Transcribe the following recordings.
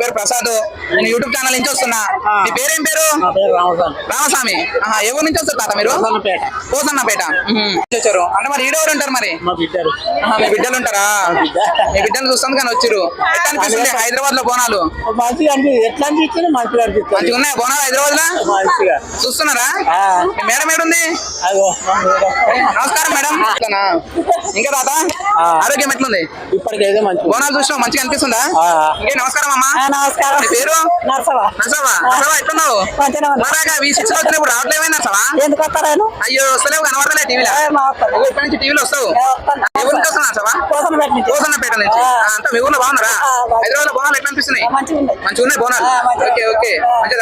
పేరు ప్రసాద్. నేను YouTube channel నుంచి వస్తున్నా. మీ పేరేం పేరు? రామస్వామి. ఊరు నుంచి వస్తారు తాత మీరు? మ్మ్. వచ్చారు. అంటే మరి ఈడెవరు ఉంటారు మరి? మా బిడ్డలు. ఉంటారా? మీ బిడ్డలు చూస్తుంది కానీ వచ్చిర్రు. ఎట్లా అనిపిస్తుంది హైదరాబాద్లో బోనాలు? ఎట్లా అనిపిస్తుంది? మంచిగా ఉన్నాయా బోనాలు హైదరాబాద్లో చూస్తున్నారా? మేడం ఏడుంది? నమస్కారం మేడం? ఇంకా తాత. ఆరోగ్యం ఎట్లుంది? ఇప్పటికైతే మంచిగా బోనాలు చూసినావు? మంచిగా అనిపిస్తుందా. ఇంకే నమస్కారం అమ్మా. నమస్కారం. పేరు? నరసవా. నరసవా. నరసవా ఎట్లున్నావు? మంచిగా ఉన్నా. మరాగా ఈ శిక్ష వచ్చినప్పుడు రావట్లేమే నరసవా? ఎందుకు వస్తారాను అయ్యో వస్తలేవు కనబడలే టీవీలో. మా వస్తాను ఇప్పటి నుంచి టీవీలో వస్తావు? నరసవా? కోసన్నపేట నుంచి. అంతా మీ ఊర్లో బాగున్నారా? ఆ, బాగుంది. హైదరాబాద్లో బోనాలు ఎట్లా అనిపిస్తున్నాయి? మంచిగా ఉన్నాయి. బోనాలు. Okay okay.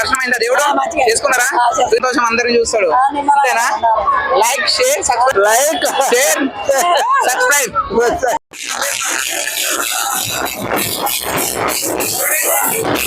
దర్శనం అయిందా దేవుడు. చేసుకున్నారా. సంతోషం అందరిని చూస్తాడు. అంతేనా. Like share subscribe like share subscribe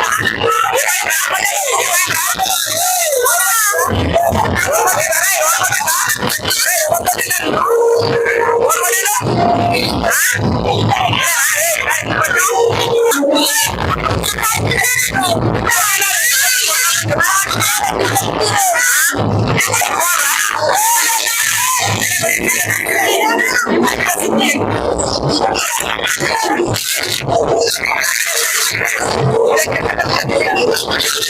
Ah! Yes.